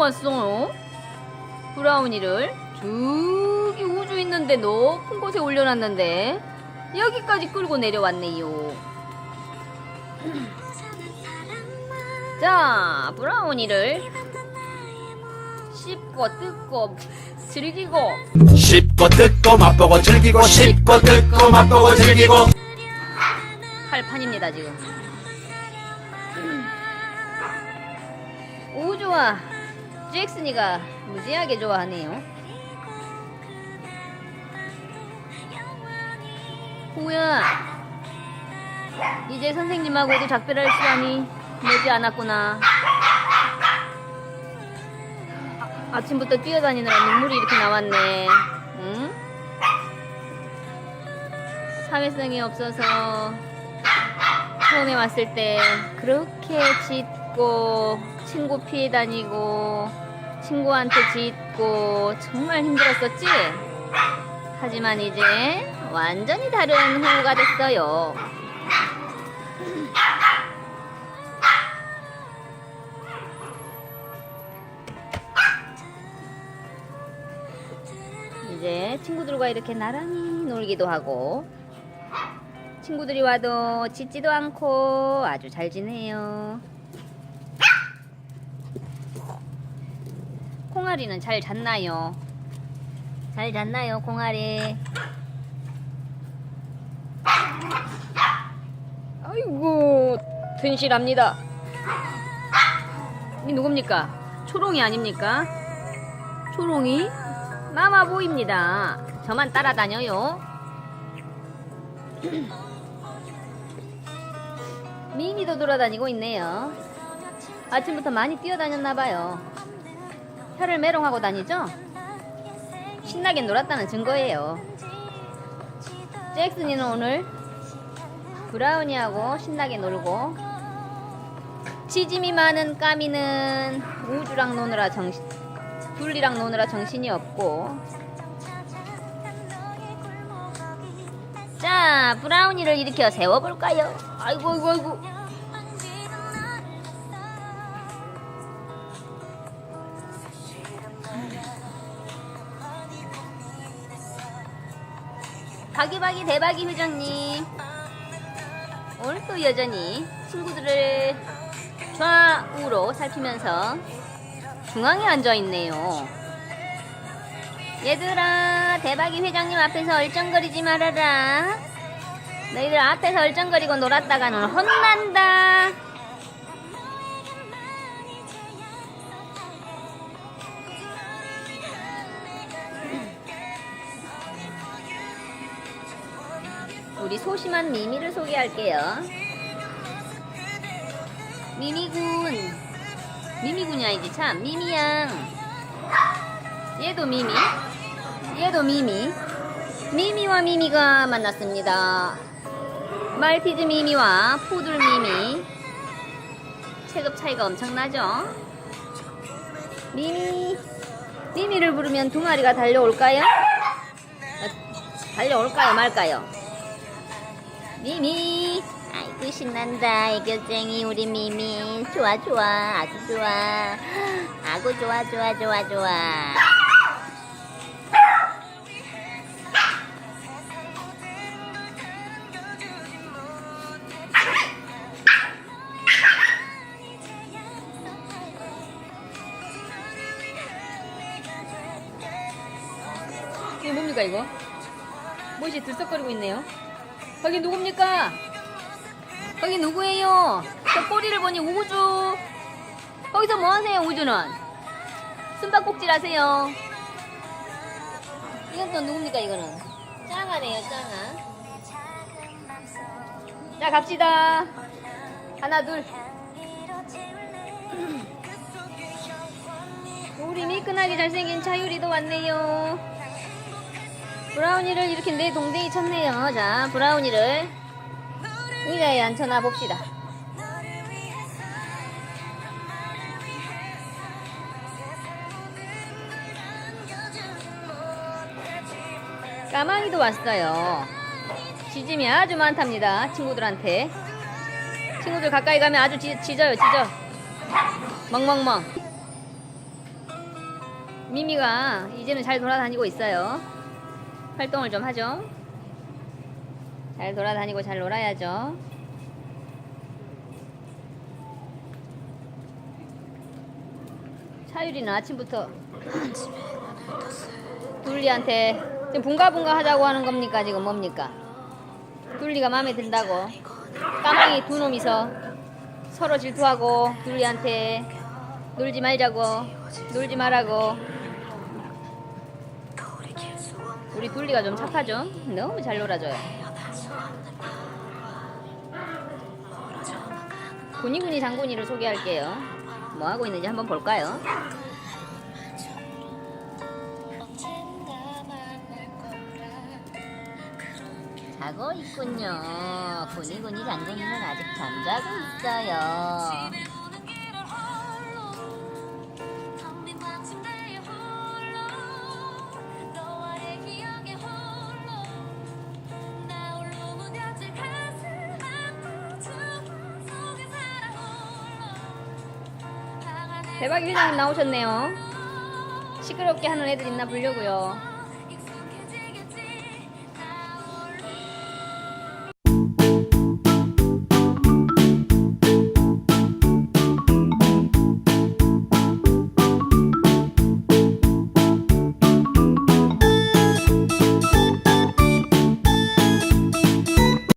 왔어? 브라우니를 저기 우주 있는데 높은 곳에 올려놨는데 여기까지 끌고 내려왔네요. 자, 브라우니를 씹고 뜯고 즐기고 씹고 뜯고 맛보고 즐기고 씹고 뜯고 맛보고 즐기고 할 판입니다 지금. 우주와 잭슨이가 무지하게 좋아하네요. 호야, 이제 선생님하고도 작별할 시간이 머지 않았구나. 아, 아침부터 뛰어다니느라 눈물이 이렇게 나왔네. 응? 사회성이 없어서 처음에 왔을 때 그렇게 짖고 친구 피해 다니고 친구한테 짖고 정말 힘들었었지? 하지만 이제 완전히 다른 후가 됐어요. 이제 친구들과 이렇게 나란히 놀기도 하고 친구들이 와도 짖지도 않고 아주 잘 지내요. 콩아리는 잘 잤나요? 잘 잤나요, 콩아리? 아이고, 튼실합니다. 이 누굽니까? 초롱이 아닙니까? 초롱이? 마마 보입니다. 저만 따라다녀요. 미미도 돌아다니고 있네요. 아침부터 많이 뛰어다녔나봐요. 혀를 메롱하고 다니죠? 신나게 놀았다는 증거예요. 잭슨이는 오늘 브라우니하고 신나게 놀고 치짐이 많은 까미는 우주랑 노느라 정신 둘리랑 노느라 정신이 없고 자 브라우니를 일으켜 세워볼까요? 아이고 아이고 아이고 바기바기 대박이 회장님 오늘 또 여전히 친구들을 좌우로 살피면서 중앙에 앉아 있네요. 얘들아, 대박이 회장님 앞에서 얼쩡거리지 말아라. 너희들 앞에서 얼쩡거리고 놀았다가는 혼난다. 우리 소심한 미미를 소개할게요. 미미군. 미미군이 아니지 참. 미미양. 얘도 미미. 얘도 미미. 미미와 미미가 만났습니다. 말티즈 미미와 푸들 미미. 체급 차이가 엄청나죠? 미미. 미미를 부르면 두 마리가 달려올까요? 어, 달려올까요? 말까요? 미미. 아이고 신난다. 애교쟁이 우리 미미. 좋아 좋아. 아주 좋아. 아구 좋아 좋아 좋아 좋아. 이게 뭡니까 이거? 무엇이 들썩거리고 있네요 거기 누굽니까? 거기 누구예요? 저 꼬리를 보니 우주. 거기서 뭐 하세요, 우주는? 숨바꼭질 하세요. 이건 또 누굽니까, 이거는? 짱하네요, 짱아. 자, 갑시다. 하나, 둘. 우리 미끈하게 잘생긴 차유리도 왔네요. 브라우니를 이렇게 내 동댕이 쳤네요. 자, 브라우니를 의자에 앉혀놔 봅시다. 까마귀도 왔어요. 지짐이 아주 많답니다. 친구들한테. 친구들 가까이 가면 아주 지, 짖어요, 짖어. 멍멍멍. 미미가 이제는 잘 돌아다니고 있어요. 활동을 좀 하죠. 잘 돌아다니고 잘 놀아야죠. 차유리는 아침부터 둘리한테 지금 bun가분가 하자고 하는 겁니까? 지금 뭡니까? 둘리가 마음에 든다고 까망이 두 놈이서 서로 질투하고 둘리한테 놀지 말자고 놀지 말라고 우리 둘리가 좀 착하죠? 너무 잘 놀아줘요 군이군이 장군이를 소개할게요 뭐 하고 있는지 한번 볼까요? 자고 있군요 군이군이 장군이는 아직 잠자고 있어요 대박 회장님 나오셨네요. 시끄럽게 하는 애들 있나 보려고요.